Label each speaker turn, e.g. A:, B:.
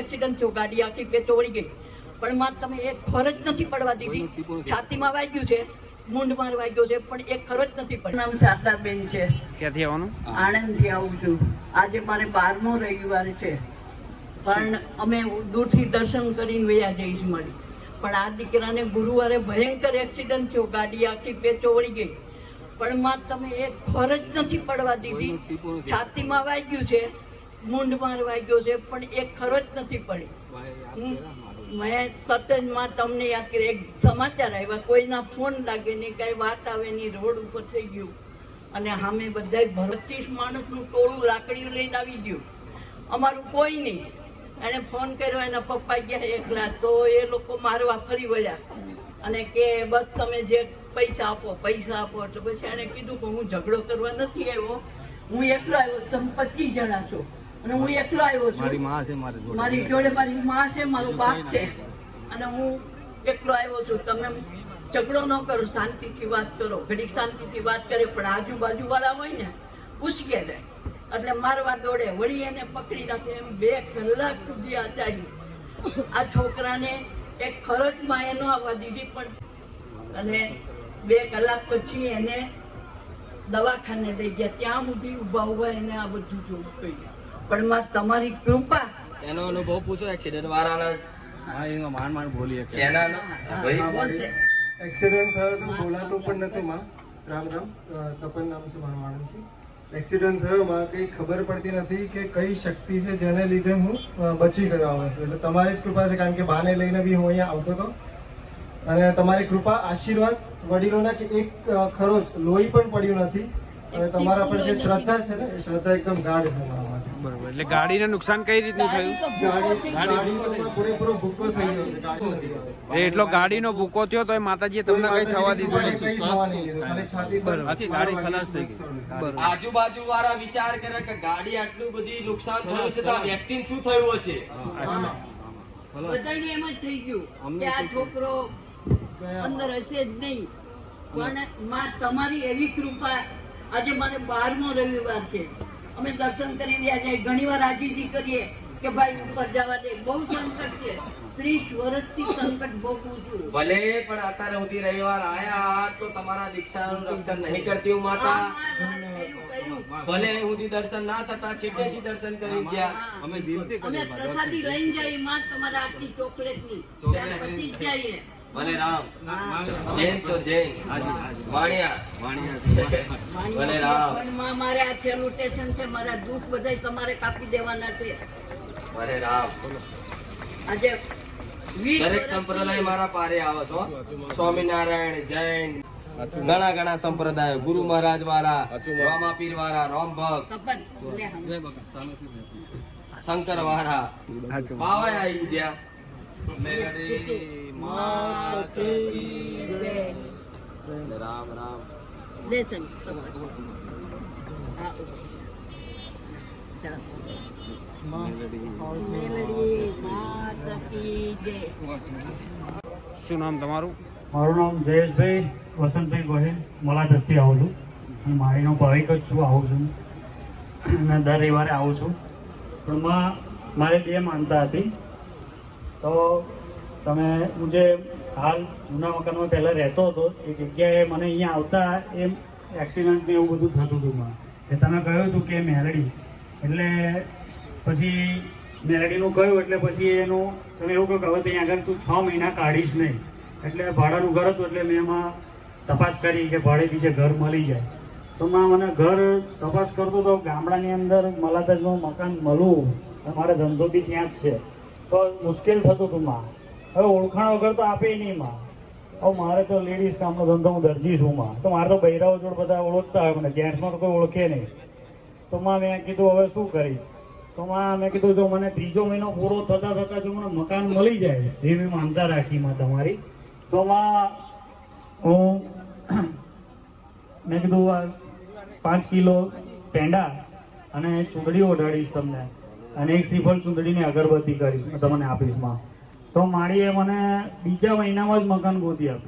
A: Accident થયો ગાડી આખી બે વળી ગઈ. પણ માં તમે એક ફરજ નથી પડવા દીધી. છાતીમાં વાગ્યું છે મૂંઢમાં વાગ્યો છે પણ એક ખરજ નથી પડ્યો નામ શારદાબેન છે.
B: ક્યાંથી આવવાનું?
A: આણંદથી આવું છું. આજે મારે બારમો રવિવાર છે. પણ અમે દૂરથી દર્શન કરીને વયા જઈશ મળી પણ આ દીકરાને ગુરુવારે ભયંકર એક્સિડન્ટ થયો ગાડી આખી બે ચોળી ગઈ. પણ માં તમે એક ફરજ નથી પડવા દીધી. છાતીમાં વાગ્યું છે મૂંઢમાં ગયો છે પણ એક જ નથી પડી. મેં તરત જ માં તમને યાદ કરી એક સમાચાર આવ્યા કોઈના ફોન લાગે નહીં કઈ વાત આવે નહીં રોડ ઉપર થઈ ગયું. અને સામે બધાય ભરતીસ માણસનું ટોળું લાકડીઓ લઈને આવી ગયું. અમારું કોઈ નહીં. એણે ફોન કર્યો એના પપ્પા ગયા એકલા તો એ લોકો મારવા ફરી વળ્યા. અને કે બસ તમે જે પૈસા આપો પૈસા આપો. તો પછી એણે કીધું કે હું ઝઘડો કરવા નથી આવ્યો. હું એકલો આવ્યો તમે પચીસ જણા છો અને હું એકલો આવ્યો છું. મારી જોડે. મારી માં છે મારો બાપ છે. અને હું એકલો આવ્યો છું. તમે ઝઘડો ન કરો શાંતિથી વાત કરો. ઘડીક શાંતિથી વાત કરે પણ આજુબાજુ વાળા હોય ને ઉશ્કે જાય એટલે મારવા દોડે વળી એને પકડી રાખે એમ બે કલાક સુધી આચાર્યું. આ છોકરાને એક ખરચમાં એ ન આવવા દીધી પણ અને બે કલાક પછી એને દવાખાને લઈ ગયા. ત્યાં સુધી ઊભા ઊભા એને આ બધું જોવું પડ્યું. પણ માં તમારી કૃપા.
C: એનો અનુભવ પૂછો એક્સિડન્ટ વાળાના.
B: હા એમાં માંડ માંડ બોલીએ
C: એના ભાઈ?
D: એક્સિડન્ટ થયો તો બોલાતું પણ નથી માં. રામ રામ. તપન નામ છે મારું માણસ છે એક્સિડન્ટ થયો માં કંઈ ખબર પડતી નથી કે કઈ શક્તિ છે જેને લીધે હું બચી ગયો આ છું. એટલે તમારી જ કૃપા છે કારણ કે બાને લઈને બી હું અહીંયા આવતો હતો. અને તમારી કૃપા આશીર્વાદ વડીલોના કે એક ખરો જ લોહી પણ પડ્યું નથી. અને તમારા પર જે શ્રદ્ધા છે ને એ શ્રદ્ધા એકદમ ગાઢ છે
B: બરોબર. એટલે ગાડીને નુકસાન કઈ રીતનું થયું? એટલો ગાડીનો ભૂકો થયો તો એ માતાજીએ તમને કઈ થવા દીધું.
C: આજુબાજુ વાળા વિચાર કરે કે ગાડી આટલું બધી નુકસાન થયું છે તો આ વ્યક્તિને શું થયું હશે?
A: બધાને એમ જ થઈ ગયું કે આ છોકરો અંદર હશે જ નહીં. પણ માં તમારી એવી કૃપા આજે મારે બારમો રવિવાર છે. અમે દર્શન કરી રહ્યા છીએ. ઘણી વાર આજીજી કરીએ કે ભાઈ ઉપર જવા દે. બહુ સંકટ છે. ત્રીસ વર્ષથી સંકટ ભોગવું છું
C: ભલે પણ અત્યારે સુધી રવિવાર આયા તો તમારા દીક્ષાનું રક્ષણ નહીં કરતી હું માતા. ભલે સુધી દર્શન ના થતા છેટેથી દર્શન કરી ગયા.
A: અમે દિલથી અમે પ્રસાદી લઈને જઈએ માં તમારા આટલી ચોકલેટની. પછી જઈએ.
C: ભલે રામ. જૈન તો જૈન. વાણિયા. ભલે રામ.
A: મારે આ છેલ્લું સ્ટેશન છે મારા દુઃખ બધાય તમારે કાપી દેવાના છે
C: ભલે રામ.
A: આજે
C: દરેક સંપ્રદાય મારા પારે આવો છો સ્વામિનારાયણ જૈન ઘણા ઘણા સંપ્રદાય. ગુરુ મહારાજ વાળા રામાપીર વાળા રામ ભક્ત. શંકર વાળા. બાવા આવી ગયા રામ રામ.
B: શું નામ તમારું?
E: મારું નામ જયેશભાઈ, વસંતભાઈ ગોહિલ મોલાદસથી આવું છું. હું મારીનો ભાવિક જ છું, આવું છું. અને દર રવિવારે આવું છું. પણ મારે બે માનતા હતી. તો તમે, હું જે હાલ જૂના મકાનમાં પહેલાં રહેતો હતો, એ જગ્યાએ મને અહીંયા આવતા એમ એક્સિડન્ટ ને એવું બધું થતું હતું માં કે તમે કહ્યું હતું કે મેલડી. એટલે પછી મેલડીનું કહ્યું, એટલે પછી એનું, તમે એવું કહ્યું કે હવે ત્યાં આગળ તું છ મહિના કાઢીશ નહીં. એટલે ભાડાનું ઘર હતું, એટલે મેં એમાં તપાસ કરી કે ભાડે બીજે ઘર મળી જાય. તો માં મને ઘર તપાસ કરતો તો ગામડાની અંદર મલાતજમાં મકાન મળવું મારે ધંધો બી ત્યાં જ છે. તો મુશ્કેલ થતું હતું માં. હવે ઓળખાણ વગર તો આપે નહીં માં. હવે મારે તો લેડીઝ કામનો ધંધો હું દરજી છું માં. તો મારે તો બૈરાઓ જોડ બધા ઓળખતા હોય, મને જેન્ટ્સમાં તો કોઈ ઓળખે નહીં. તો માં મેં કીધું, હવે શું કરીશ? તો માં મેં કીધું, જો મને ત્રીજો મહિનો પૂરો થતા થતા જો મને મકાન મળી જાય, એવી માનતા રાખી માં તમારી. તો માં હું મેં કીધું પાંચ કિલો પેંડા અને ચૂંદડી ઓઢાડીશ તમને. અને એક શ્રીફળ ચૂંદડીની અગરબત્તી કરીશ. તમને આપીશમાં. તો માળીએ મને બીજા મહિનામાં જ મકાન ગોતી આપ્યું